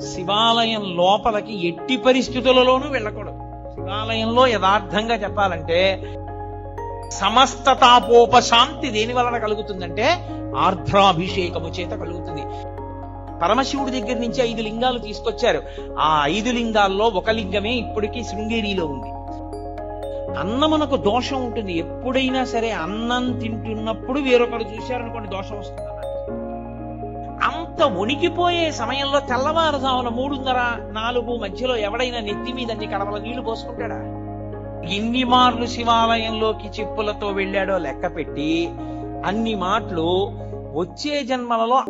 శివాలయం లోపలికి ఎట్టి పరిస్థితులలోనూ వెళ్ళకూడదు. శివాలయంలో యథార్థంగా చెప్పాలంటే సమస్త తాపోపశాంతి దేని వలన కలుగుతుందంటే ఆర్ద్రాభిషేకము చేత కలుగుతుంది. పరమశివుడి దగ్గర నుంచి ఐదు లింగాలు తీసుకొచ్చారు. ఆ ఐదు లింగాల్లో ఒక లింగమే ఇప్పటికీ శృంగేరిలో ఉంది. అన్నమునకు దోషం ఉంటుంది. ఎప్పుడైనా సరే అన్నం తింటున్నప్పుడు వేరొకరు చూశారనుకోండి దోషం వస్తుంది అంత వణికిపోయే సమయంలో తెల్లవారుజామున మూడున్నర నాలుగు మధ్యలో ఎవడైనా నెత్తి మీద అన్ని కడవల నీళ్ళు పోసుకుంటాడా? ఇన్ని మార్లు శివాలయంలోకి చెప్పులతో వెళ్ళాడో లెక్క పెట్టి అన్ని మాటలు వచ్చే జన్మలలో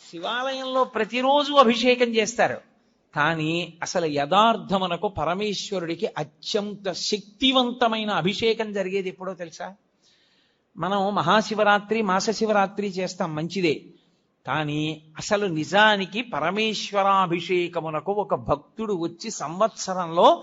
శివాలయంలో ప్రతిరోజు అభిషేకం చేస్తారు. కానీ అసలు యథార్థమునకు పరమేశ్వరుడికి అత్యంత శక్తివంతమైన అభిషేకం జరిగేది ఎప్పుడో తెలుసా? మనం మహాశివరాత్రి మాస శివరాత్రి చేస్తాం మంచిదే. కానీ అసలు నిజానికి పరమేశ్వరాభిషేకమునకు ఒక భక్తుడు వచ్చి సంవత్సరంలో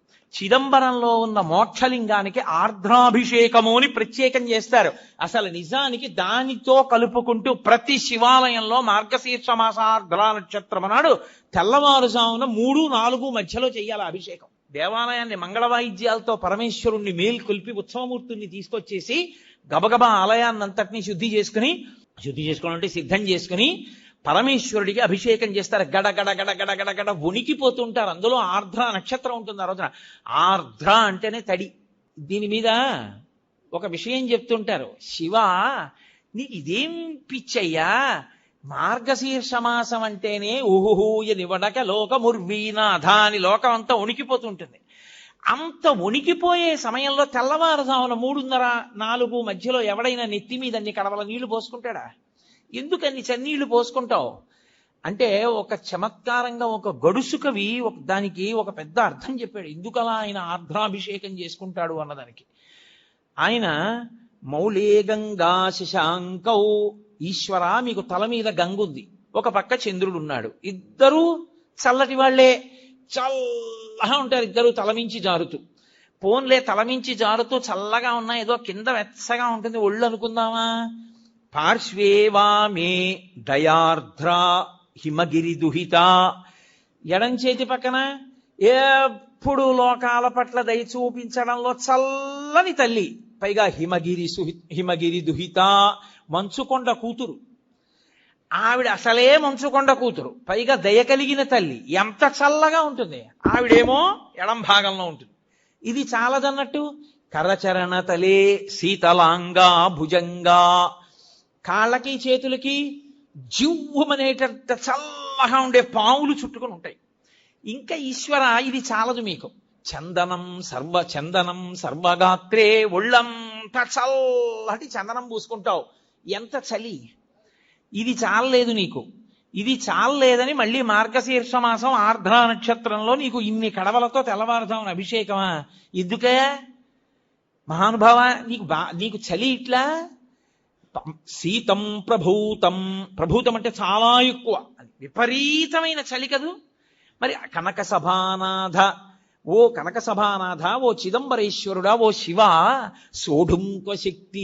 చిదంబరంలో ఉన్న మోక్షలింగానికి ఆర్ద్రాభిషేకము అని ప్రత్యేకం చేస్తారు. అసలు నిజానికి దానితో కలుపుకుంటూ ప్రతి శివాలయంలో మార్గశీర్ష మాసార్ద్రా నక్షత్రం నాడు తెల్లవారుజామున మూడు నాలుగు మధ్యలో చేయాలి అభిషేకం. దేవాలయాన్ని మంగళ వాయిద్యాలతో పరమేశ్వరుణ్ణి మేల్కొల్పి ఉత్సవమూర్తుల్ని తీసుకొచ్చేసి గబగబా ఆలయాన్నంతటినీ శుద్ధి చేసుకుని శుద్ధి చేసుకోవాలంటే సిద్ధం చేసుకుని పరమేశ్వరుడికి అభిషేకం చేస్తారు. గడ గడ గడ గడ గడ గడ వణికిపోతుంటారు అందులో ఆర్ద్ర నక్షత్రం ఉంటుంది ఆ రోజున. ఆర్ద్ర అంటేనే తడి. దీని మీద ఒక విషయం చెప్తుంటారు. శివ నీకు ఇదేం పిచ్చయ్యా? మార్గశీర్ష మాసం అంటేనే ఊహూయ నివడక లోకముర్వీనాథ అని లోకం అంతా ఉనికిపోతుంటుంది. అంత ఉనికిపోయే సమయంలో తెల్లవారుజామున మూడున్నర నాలుగు మధ్యలో ఎవడైనా నెత్తి మీద అన్ని కడవల నీళ్ళు పోసుకుంటాడా? ఎందుకని చన్నీళ్ళు పోసుకుంటావు? అంటే ఒక చమత్కారంగా ఒక గడుసు కవి ఒక దానికి ఒక పెద్ద అర్థం చెప్పాడు. ఎందుకలా ఆయన ఆర్ద్రాభిషేకం చేసుకుంటాడు అన్నదానికి. ఆయన మౌలే గంగా శశాంకౌ ఈశ్వర మీకు తల మీద గంగుంది. ఒక పక్క చంద్రుడు ఉన్నాడు. ఇద్దరూ చల్లటి వాళ్ళే చల్లగా ఉంటారు ఇద్దరు తలమించి జారుతూ. పోన్లే తలమించి జారుతూ చల్లగా ఉన్నా ఏదో కింద వెచ్చగా ఉంటుంది. ఒళ్ళు అనుకుందామా? పార్శ్వేవా మే దయార్ద్ర హిమగిరి దుహిత ఎడం చేతి పక్కన ఎప్పుడు లోకాల పట్ల దయ చూపించడంలో చల్లని తల్లి పైగా హిమగిరి సుహి హిమగిరి దుహిత మంచుకొండ కూతురు. ఆవిడ అసలే మంచుకొండ కూతురు పైగా దయ కలిగిన తల్లి ఎంత చల్లగా ఉంటుంది. ఆవిడేమో ఎడం భాగంలో ఉంటుంది. ఇది చాలదన్నట్టు కరచరణ తలే శీతలాంగా భుజంగా కాళ్ళకి చేతులకి జివ్వమనేటంత చల్లగా ఉండే పావులు చుట్టుకొని ఉంటాయి. ఇంకా ఈశ్వర ఇది చాలదు మీకు. చందనం సర్వ చందనం సర్వగాత్రే ఒళ్ళంతా చల్లటి చందనం పూసుకుంటావు. ఎంత చలి? ఇది చాలలేదు నీకు. ఇది చాలలేదని మళ్ళీ మార్గశీర్ష మాసం ఆర్ధ్ర నక్షత్రంలో నీకు ఇన్ని కడవలతో తెల్లవారుజామున అభిషేకమా? ఎందుకే? మహానుభావ నీకు బా నీకు చలి ఇట్లా? శీతం ప్రభూతం. ప్రభూతం అంటే చాలా ఎక్కువ. విపరీతమైన చలి కదూ. మరి కనక సభానాథ ఓ కనక సభానాథ ఓ చిదంబరేశ్వరుడా ఓ శివ సోఢుంక శక్తి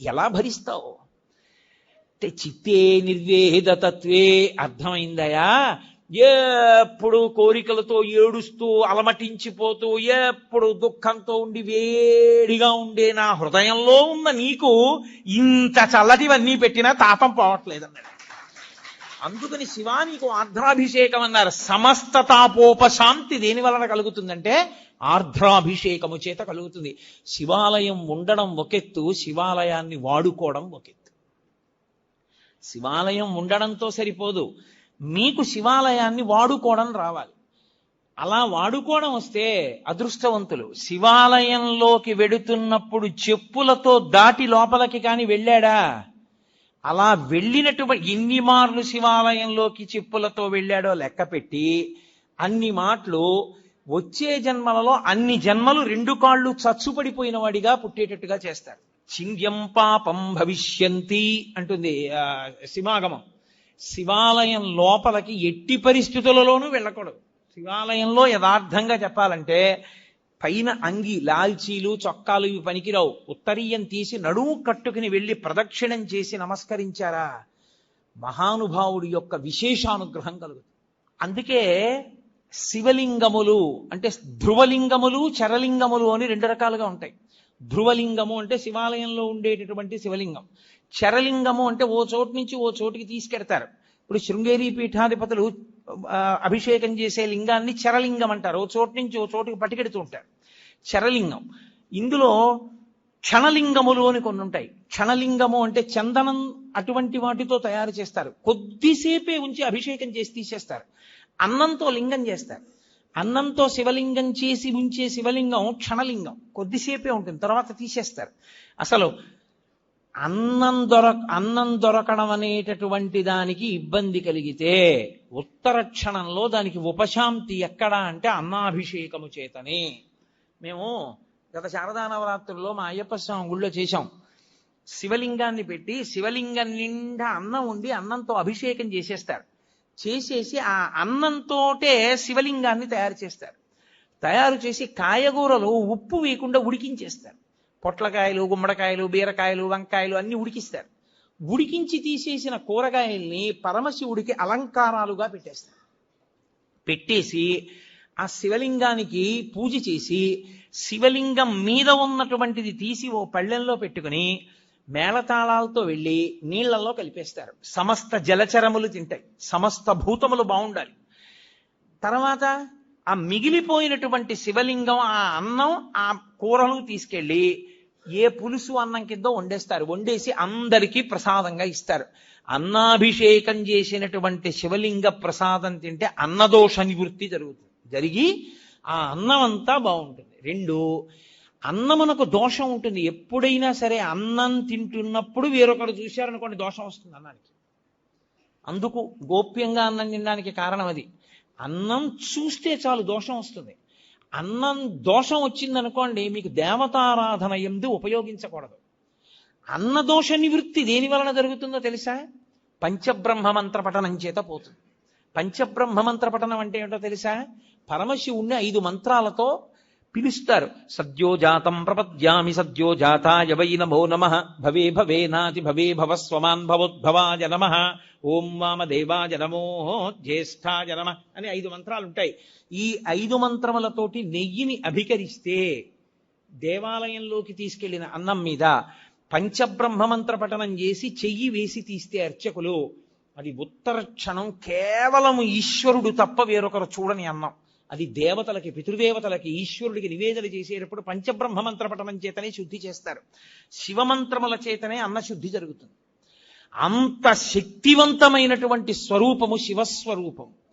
ఎలా భరిస్తావు? చిత్తే నిర్వేద తత్వే అర్థమైందయా? ఎప్పుడు కోరికలతో ఏడుస్తూ అలమటించిపోతూ ఎప్పుడు దుఃఖంతో ఉండి వేడిగా ఉండే నా హృదయంలో ఉన్న నీకు ఇంత చల్లటివన్నీ పెట్టినా తాపం పోవట్లేదన్నాడు. అందుకని శివా నీకు ఆర్ద్రాభిషేకం అన్నారు సమస్త తాపోపశాంతి దేని వలన కలుగుతుందంటే ఆర్ద్రాభిషేకము చేత కలుగుతుంది. శివాలయం ఉండడం ఒకెత్తు శివాలయాన్ని వాడుకోవడం ఒకెత్తు. శివాలయం ఉండడంతో సరిపోదు. మీకు శివాలయాన్ని వాడుకోవడం రావాలి. అలా వాడుకోవడం వస్తే అదృష్టవంతులు. శివాలయంలోకి వెడుతున్నప్పుడు చెప్పులతో దాటి లోపలికి కాని వెళ్ళాడా? అలా వెళ్ళినటువంటి ఎన్ని మార్లు శివాలయంలోకి చెప్పులతో వెళ్ళాడో లెక్క పెట్టి అన్ని మాటలు వచ్చే జన్మలలో అన్ని జన్మలు రెండు కాళ్ళు చచ్చుపడిపోయిన వాడిగా పుట్టేటట్టుగా చేస్తారు. చింద్యం పాపం భవిష్యంతి అంటుంది ఆ, శివాలయం లోపలికి ఎట్టి పరిస్థితులలోనూ వెళ్ళకూడదు. శివాలయంలో యథార్థంగా చెప్పాలంటే పైన అంగి లాల్చీలు చొక్కాలు ఇవి పనికిరావు. ఉత్తరీయం తీసి నడుము కట్టుకుని వెళ్ళి ప్రదక్షిణం చేసి నమస్కరించారా? మహానుభావుడి యొక్క విశేషానుగ్రహం కలుగుతుంది. అందుకే శివలింగములు అంటే ధ్రువలింగములు చరలింగములు అని రెండు రకాలుగా ఉంటాయి. ధ్రువలింగము అంటే శివాలయంలో ఉండేటటువంటి శివలింగం. చరలింగము అంటే ఓ చోటు నుంచి ఓ చోటుకి తీసుకెడతారు. ఇప్పుడు శృంగేరి పీఠాధిపతులు అభిషేకం చేసే లింగాన్ని చరలింగం అంటారు. ఓ చోటు నుంచి ఓ చోటుకి పట్టుకెడుతూ ఉంటారు. చరలింగం. ఇందులో క్షణలింగములు అని కొన్ని ఉంటాయి. క్షణలింగము అంటే చందనం అటువంటి వాటితో తయారు చేస్తారు. కొద్దిసేపే ఉంచి అభిషేకం చేసి తీసేస్తారు. అన్నంతో లింగం చేస్తారు. అన్నంతో శివలింగం చేసి ఉంచే శివలింగం క్షణలింగం. కొద్దిసేపే ఉంటుంది తర్వాత తీసేస్తారు. అసలు అన్నం దొర అన్నం దొరకడం అనేటటువంటి దానికి ఇబ్బంది కలిగితే ఉత్తర క్షణంలో దానికి ఉపశాంతి ఎక్కడా అంటే అన్నాభిషేకము చేతనే. మేము గత శారదా నవరాత్రుల్లో మా అయ్యప్ప స్వామి గుళ్ళో చేశాం. శివలింగాన్ని పెట్టి శివలింగం నిండా అన్నం ఉండి అన్నంతో అభిషేకం చేసేస్తారు. చేసేసి ఆ అన్నంతోటే శివలింగాన్ని తయారు చేస్తారు. తయారు చేసి కాయగూరలు ఉప్పు వేయకుండా ఉడికించేస్తారు. పొట్లకాయలు గుమ్మడికాయలు బీరకాయలు వంకాయలు అన్ని ఉడికిస్తారు. ఉడికించి తీసేసిన కూరగాయల్ని పరమశివుడికి అలంకారాలుగా పెట్టేస్తారు. పెట్టేసి ఆ శివలింగానికి పూజ చేసి శివలింగం మీద ఉన్నటువంటిది తీసి ఓ పళ్ళెంలో పెట్టుకుని మేళతాళాలతో వెళ్ళి నీళ్ళలో కలిపేస్తారు. సమస్త జలచరములు తింటాయి. సమస్త భూతములు బాగుండాలి. తర్వాత ఆ మిగిలిపోయినటువంటి శివలింగం ఆ అన్నం ఆ కూరలు తీసుకెళ్ళి ఏ పులుసు అన్నం కింద వండేస్తారు. వండేసి అందరికీ ప్రసాదంగా ఇస్తారు. అన్నాభిషేకం చేసినటువంటి శివలింగ ప్రసాదం తింటే అన్నదోష నివృత్తి జరుగుతుంది. జరిగి ఆ అన్నం అంతా బాగుంటుంది. రెండు అన్నమునకు దోషం ఉంటుంది. ఎప్పుడైనా సరే అన్నం తింటున్నప్పుడు వేరొకరు చూశారనుకోండి దోషం వస్తుంది అన్నానికి. అందుకు గోప్యంగా అన్నం తినడానికి కారణం అది. అన్నం చూస్తే చాలు దోషం వస్తుంది. అన్నం దోషం వచ్చిందనుకోండి మీకు దేవతారాధన ఎందు ఉపయోగించకూడదు. అన్న దోష నివృత్తి దేని వలన జరుగుతుందో తెలుసా? పంచబ్రహ్మ మంత్ర పఠనం చేత పోతుంది. పంచబ్రహ్మ మంత్ర పఠనం అంటే ఏంటో తెలుసా? పరమశివుణ్ణి ఐదు మంత్రాలతో పిలుస్తారు. సద్యోజాతం ప్రపద్యామి సద్యోజాతాయ వై నమో నమ. భవే భవే నాతి భవే భవ స్వమాన్ భవోద్భవాయ నమ. ఓం వామదేవాయ నమో జ్యేష్ఠాయ నమ అని ఐదు మంత్రాలు ఉంటాయి ఈ ఐదు మంత్రములతోటి నెయ్యిని అభికరిస్తే దేవాలయంలోకి తీసుకెళ్ళిన అన్నం మీద పంచబ్రహ్మ మంత్ర పఠనం చేసి చెయ్యి వేసి తీస్తే అర్చకులు అది ఉత్తర క్షణం కేవలం ఈశ్వరుడు తప్ప వేరొకరు చూడని అన్నం. అది దేవతలకి పితృదేవతలకి ఈశ్వరుడికి నివేదన చేసేటప్పుడు పంచబ్రహ్మ మంత్ర పఠనం చేతనే శుద్ధి చేస్తారు. శివమంత్రముల చేతనే అన్న శుద్ధి జరుగుతుంది. అంత శక్తివంతమైనటువంటి స్వరూపము శివస్వరూపము.